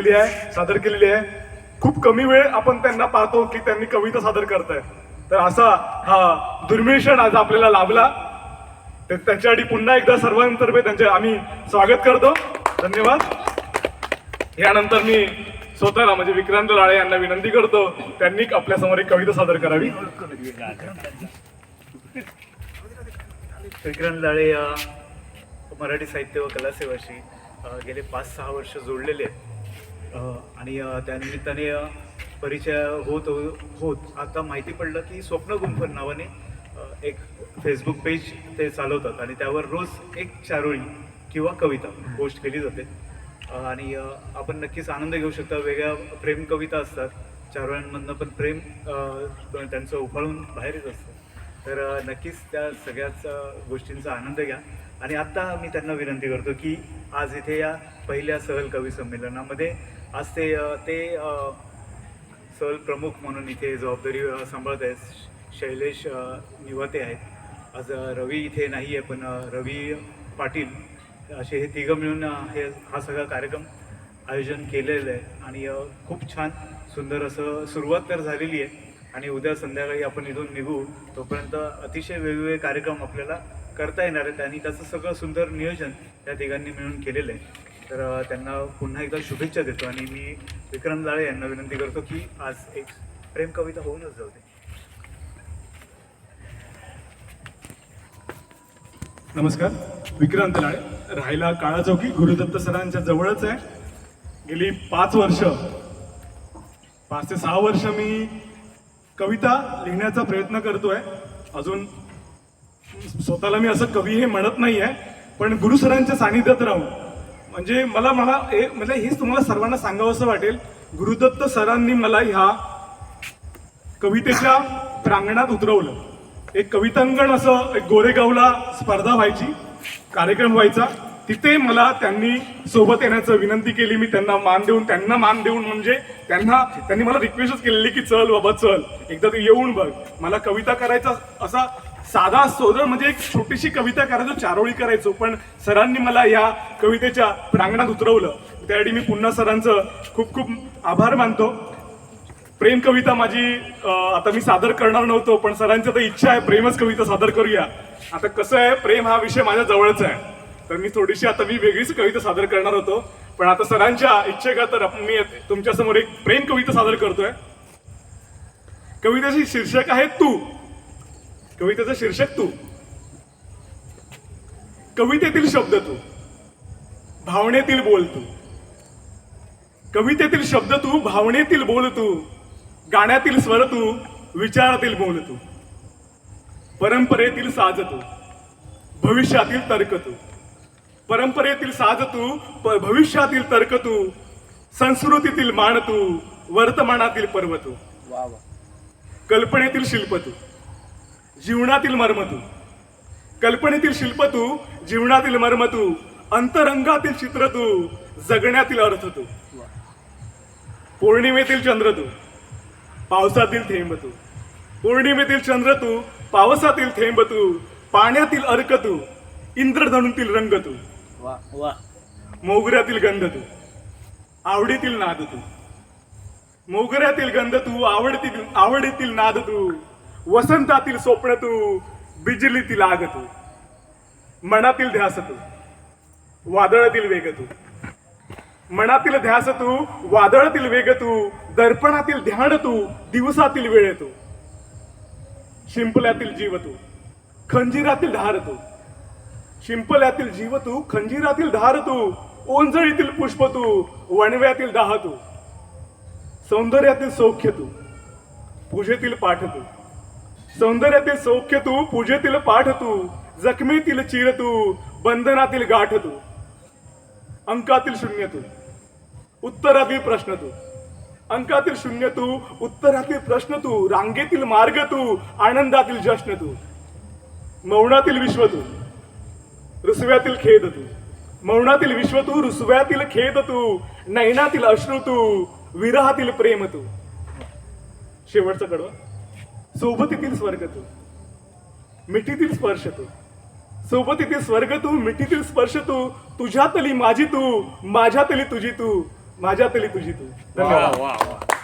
केली आहे सादर केलेली आहे. खूप कमी वेळ आपण त्यांना पाहतो की त्यांनी कविता सादर करतायत. तर असा हा दुर्मिळ क्षण आज आपल्याला लाभला. तर त्याच्यासाठी पुन्हा एकदा सर्वांतर्फे त्यांचे आम्ही स्वागत करतो. धन्यवाद. यानंतर मी स्वतःला म्हणजे विक्रांत लाळे यांना विनंती करतो त्यांनी आपल्यासमोर एक कविता सादर करावी. विक्रांत लाळे या मराठी साहित्य व कला सेवाशी गेले पाच सहा वर्ष जोडलेले आहेत. आणि त्यानिमित्ताने परिचय होत होत. आता माहिती पडलं की स्वप्न गुंफन नावाने एक फेसबुक पेज ते चालवतात आणि त्यावर रोज एक चारोळी किंवा कविता पोस्ट केली जाते. आणि आपण नक्कीच आनंद घेऊ शकता. वेगळ्या प्रेम कविता असतात. चारोळ्यांमधनं पण प्रेम त्यांचं उफाळून बाहेर येत असतं. तर नक्कीच त्या सगळ्याच गोष्टींचा आनंद घ्या. आणि आत्ता मी त्यांना विनंती करतो की आज इथे या पहिल्या सहल कवी संमेलनामध्ये. आज ते ते सहल प्रमुख म्हणून इथे जबाबदारी सांभाळत आहेत. शैलेश निवते आहेत. आज रवी इथे नाही आहे पण रवी पाटील असे हे तिघं मिळून हे हा सगळा कार्यक्रम आयोजन केलेलं आहे. आणि खूप छान सुंदर असं सुरुवात तर झालेली आहे. आणि उद्या संध्याकाळी आपण इथून निघू. तोपर्यंत अतिशय वेगवेगळे कार्यक्रम आपल्याला करता येणार आहेत आणि त्याचं सगळं सुंदर नियोजन त्या तिघांनी मिळून केलेलं आहे. तर त्यांना पुन्हा एकदा शुभेच्छा देतो आणि मी विक्रम लाळे यांना विनंती करतो की आज एक प्रेम कविता होऊनच जाऊ दे. नमस्कार. विक्रांत लाळे. राहायला काळा चौकी. गुरुदत्त सरांच्या जवळच आहे. गेली पाच वर्ष. पाच ते सहा वर्ष मी कविता लिहिण्याचा प्रयत्न करतोय. अजून स्वतःला मी असं कवी हे म्हणत नाही आहे पण गुरु सरांच्या सानिध्यात राहून. म्हणजे मला मला हे म्हणजे हेच तुम्हाला सर्वांना सांगावं असं वाटेल गुरुदत्त सरांनी मला ह्या कवितेच्या प्रांगणात उतरवलं. एक कवितांगण असं एक गोरेगावला स्पर्धा व्हायची कार्यक्रम व्हायचा. तिथे मला त्यांनी सोबत येण्याचं विनंती केली मी त्यांना मान देऊन त्यांना मान देऊन म्हणजे त्यांना त्यांनी मला रिक्वेस्टच केलेली की चल बाबा चल. एकदा तू येऊन बघ. मला कविता करायचा असा साधा सोदर म्हणजे एक छोटीशी कविता करायचो चारोळी करायचो पण सरांनी मला या कवितेच्या प्रांगणात उतरवलं. त्यासाठी मी पुन्हा सरांचं खूप खूप आभार मानतो. प्रेम कविता माझी आता मी सादर करणार नव्हतो पण सरांची तर इच्छा आहे प्रेमच कविता सादर करूया. आता कसं आहे प्रेम हा विषय माझ्या जवळच आहे. तर मी थोडीशी आता मी वेगळीच कविता सादर करणार होतो. पण आता सरांच्या इच्छेका तर मी तुमच्यासमोर एक प्रेम कविता सादर करतोय. कवितेची शीर्षक आहे तू. कवितेचं शीर्षक तू. कवितेतील शब्द तू. भावनेतील बोल तू. कवितेतील शब्द तू भावनेतील बोल तू. गाण्यातील स्वर तू विचारातील बोल तू. परंपरेतील साज तू. भविष्यातील तर्क तू. परंपरेतील साज तू भविष्यातील तर्क तू. संस्कृतीतील मान तू वर्तमानातील पर्व तू. कल्पनेतील शिल्प तू. जीवनातील मर्म तू कल्पनेतील शिल्प तू जीवनातील मर्म तू अंतरंगातील चित्र तू जगण्यातील अर्थ तू पौर्णिमेतील चंद्र तू पावसातील थेंब तू पौर्णिमेतील चंद्र तू पावसातील थेंब तू पाण्यातील अर्क तू इंद्रधनुतील रंग तू वा वा. मोगऱ्यातील गंध तू आवडीतील नाद तू मोगऱ्यातील गंध तू आवडतील आवडीतील नाद तू वसंतातील स्वप्न तू बिजलीतील आग तू मनातील ध्यास तू वादळातील वेग तू मनातील ध्यास तू वादळातील वेग तू दर्पणातील ध्यान तू दिवसातील वेळ तू शिंपल्यातील जीव तू खंजीरातील धार तू शिंपल्यातील जीव तू खंजीरातील धार तू ओंजळीतील पुष्प तू वणव्यातील दाह तू सौंदर्यातील सौख्य तू पूजेतील पाठ तू सौंदर्यातील सौख्य तू पूजेतील पाठ तू जखमेतील चिर तू बंधनातील गाठ तू अंकातील शून्य तू उत्तरातील प्रश्न तू अंकातील शून्य तू उत्तरातील प्रश्न तू रांगेतील मार्ग तू आनंदातील जश्न तू मौनातील विश्व तू रुसव्यातील खेद तू मौनातील विश्व तू रुसव्यातील खेद तू नैनातील अश्रू तू विरहातील प्रेम तू. शेवटचं कडवं. सोबतीतील स्वर्ग तू. मिठीतील स्पर्श तू. सोबतीतील स्वर्ग तू मिठीतील स्पर्श तू. तुझ्यातली माझी तू माझ्यातली तुझी तू माझ्यातली तुझी तू. धन्यवाद.